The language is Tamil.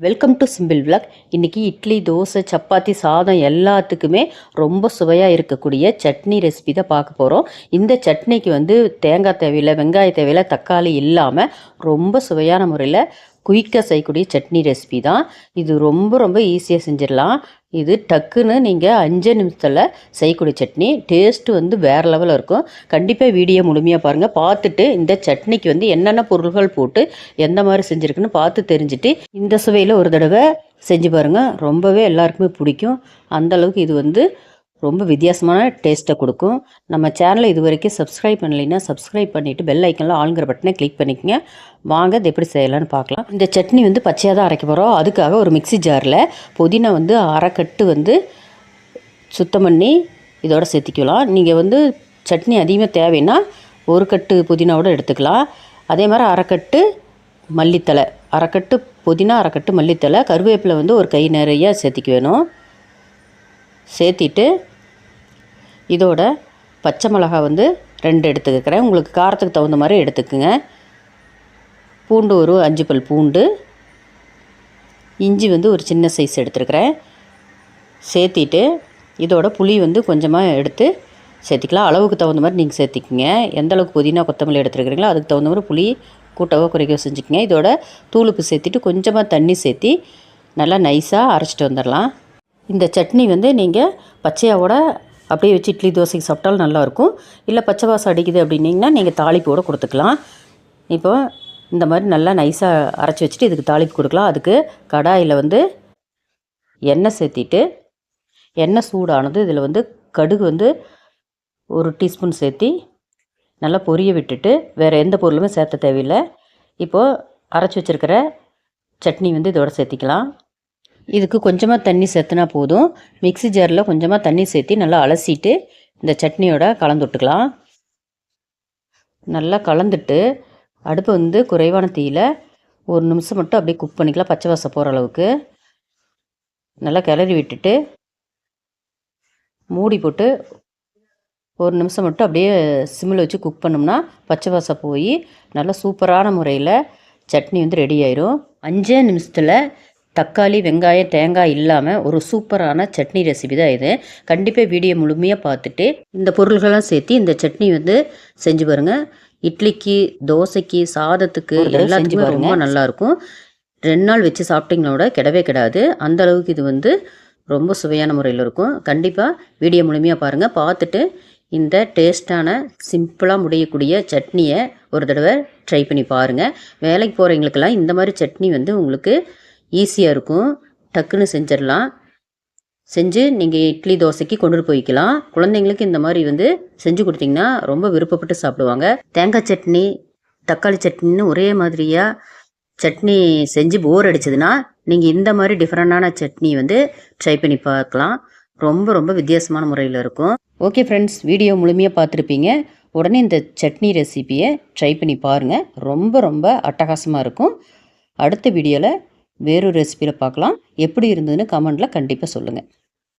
வெல்கம் டு சிம்பிள் விளாக் இன்றைக்கி இட்லி தோசை சப்பாத்தி சாதம் எல்லாத்துக்குமே ரொம்ப சுவையாக இருக்கக்கூடிய சட்னி ரெசிபி தான் பார்க்க போகிறோம் இந்த சட்னிக்கு வந்து தேங்காய் தேவையில்லை வெங்காய தேவையில்லை தக்காளி இல்லாமல் ரொம்ப சுவையான முறையில் குயிக்காக செய்யக்கூடிய சட்னி ரெசிபி தான். இது ரொம்ப ரொம்ப ஈஸியாக செஞ்சிடலாம். இது டக்குன்னு நீங்கள் அஞ்சு நிமிஷத்தில் செய்யக்கூடிய சட்னி. டேஸ்ட்டு வந்து வேறு லெவலில் இருக்கும். கண்டிப்பாக வீடியோ முழுமையாக பாருங்கள் பார்த்துட்டு இந்த சட்னிக்கு வந்து என்னென்ன பொருள்கள் போட்டு எந்த மாதிரி செஞ்சுருக்குன்னு பார்த்து தெரிஞ்சுட்டு இந்த சுவையில் ஒரு தடவை செஞ்சு பாருங்கள் ரொம்பவே எல்லாருக்குமே பிடிக்கும். அந்தளவுக்கு இது வந்து ரொம்ப வித்தியாசமான டேஸ்ட்டை கொடுக்கும். நம்ம சேனலை இது வரைக்கும் சப்ஸ்கிரைப் பண்ணலைன்னா சப்ஸ்கிரைப் பண்ணிவிட்டு பெல் ஐக்கனில் ஆளுங்கிற பட்டனை கிளிக் பண்ணிக்கங்க. வாங்க இது எப்படி செய்யலான்னு பார்க்கலாம். இந்த சட்னி வந்து பச்சையாக தான் அரைக்க போகிறோம் அதுக்காக ஒரு மிக்சி ஜாரில் புதினா வந்து அரைக்கட்டு வந்து சுத்தம் பண்ணி இதோட சேர்த்திக்கலாம். நீங்கள் வந்து சட்னி அதிகமாக தேவைன்னா ஒரு கட்டு புதினாவோட எடுத்துக்கலாம். அதே மாதிரி அரைக்கட்டு மல்லித்தலை அரைக்கட்டு புதினா அரைக்கட்டு மல்லித்தலை கருவேப்பிலை வந்து ஒரு கை நிறைய சேர்த்திக்க வேணும். சேர்த்திட்டு இதோட பச்சை மிளகா வந்து ரெண்டு எடுத்துக்கிறேன். உங்களுக்கு காரத்துக்கு தகுந்த மாதிரி எடுத்துக்குங்க. பூண்டு ஒரு அஞ்சு பல் பூண்டு. இஞ்சி வந்து ஒரு சின்ன சைஸ் எடுத்துருக்கிறேன். சேர்த்திட்டு இதோட புளி வந்து கொஞ்சமாக எடுத்து சேர்த்திக்கலாம். அளவுக்கு தகுந்த மாதிரி நீங்கள் சேர்த்திக்கிங்க. எந்த அளவுக்கு புதினா கொத்தமல்லி எடுத்துருக்கிறீங்களோ அதுக்கு தகுந்த மாதிரி புளி கூட்டவோ குறைக்கவோ செஞ்சுக்கங்க. இதோட தூளுப்பு சேர்த்திட்டு கொஞ்சமாக தண்ணி சேர்த்தி நல்லா நைஸாக அரைச்சிட்டு வந்துடலாம். இந்த சட்னி வந்து நீங்கள் பச்சையாவோட அப்படியே வச்சு இட்லி தோசைக்கு சாப்பிட்டாலும் நல்லாயிருக்கும். இல்லை பச்சை வாசம் அடிக்குது அப்படின்னிங்கன்னா நீங்கள் தாளிப்போடு கொடுத்துக்கலாம். இப்போ இந்த மாதிரி நல்லா நைஸாக அரைச்சி வச்சுட்டு இதுக்கு தாளிப்பு கொடுக்கலாம். அதுக்கு கடாயில் வந்து எண்ணெய் சேர்த்திட்டு எண்ணெய் சூடானது இதில் வந்து கடுகு வந்து ஒரு டீஸ்பூன் சேர்த்தி நல்லா பொரிய விட்டுட்டு வேறு எந்த பொருளுமே சேர்த்த தேவையில்லை. இப்போது அரைச்சி வச்சுருக்கிற சட்னி வந்து இதோட சேர்த்திக்கலாம். இதுக்கு கொஞ்சமாக தண்ணி சேர்த்துனா போதும். மிக்ஸி ஜாரில் கொஞ்சமாக தண்ணி சேர்த்தி நல்லா அலசிட்டு இந்த சட்னியோட கலந்து விட்டுக்கலாம். நல்லா கலந்துட்டு அடுப்பு வந்து குறைவான தீயில் ஒரு நிமிஷம் மட்டும் அப்படியே குக் பண்ணிக்கலாம். பச்சை வாசம் போகிற அளவுக்கு. நல்லா கிளறி விட்டுட்டு மூடி போட்டு ஒரு நிமிஷம் மட்டும் அப்படியே சிம்மில் வச்சு குக் பண்ணோம்னா பச்சை வாசம் போய் நல்லா சூப்பரான முறையில் சட்னி வந்து ரெடி ஆயிரும். அஞ்சே நிமிஷத்தில் தக்காளி வெங்காயம் தேங்காய் இல்லாமல் ஒரு சூப்பரான சட்னி ரெசிபி தான் இது. கண்டிப்பாக வீடியோ முழுமையாக பார்த்துட்டு இந்த பொருள்கள்லாம் சேர்த்து இந்த சட்னி வந்து செஞ்சு பாருங்கள் இட்லிக்கு தோசைக்கு சாதத்துக்கு எல்லாத்துக்குமே ரொம்ப நல்லாயிருக்கும். ரெண்டு நாள் வச்சு சாப்பிட்டிங்களோட கிடவே கிடாது. அந்த அளவுக்கு இது வந்து ரொம்ப சுவையான முறையில் இருக்கும். கண்டிப்பாக வீடியோ முழுமையாக பாருங்கள் பார்த்துட்டு இந்த டேஸ்ட்டான சிம்பிளாக முடியக்கூடிய சட்னியை ஒரு தடவை ட்ரை பண்ணி பாருங்கள் வேலைக்கு போகிறவங்களுக்கெல்லாம் இந்த மாதிரி சட்னி வந்து உங்களுக்கு ஈஸியாக இருக்கும். டக்குன்னு செஞ்சிடலாம். செஞ்சு நீங்கள் இட்லி தோசைக்கு கொண்டுட்டு போய்க்கலாம். குழந்தைங்களுக்கு இந்த மாதிரி வந்து செஞ்சு கொடுத்தீங்கன்னா ரொம்ப விருப்பப்பட்டு சாப்பிடுவாங்க. தேங்காய் சட்னி தக்காளி சட்னின்னு ஒரே மாதிரியாக சட்னி செஞ்சு போர் அடிச்சதுன்னா நீங்கள் இந்த மாதிரி டிஃப்ரெண்டான சட்னி வந்து ட்ரை பண்ணி பார்க்கலாம். ரொம்ப ரொம்ப வித்தியாசமான முறையில் இருக்கும். ஓகே ஃப்ரெண்ட்ஸ் வீடியோ முழுமையாக பார்த்துருப்பீங்க. உடனே இந்த சட்னி ரெசிப்பியை ட்ரை பண்ணி பாருங்கள் ரொம்ப ரொம்ப அட்டகாசமாக இருக்கும். அடுத்த வீடியோவில் வேறொரு ரெசிபியில் பார்க்கலாம். எப்படி இருந்ததுன்னு கமெண்டில் கண்டிப்பாக சொல்லுங்கள்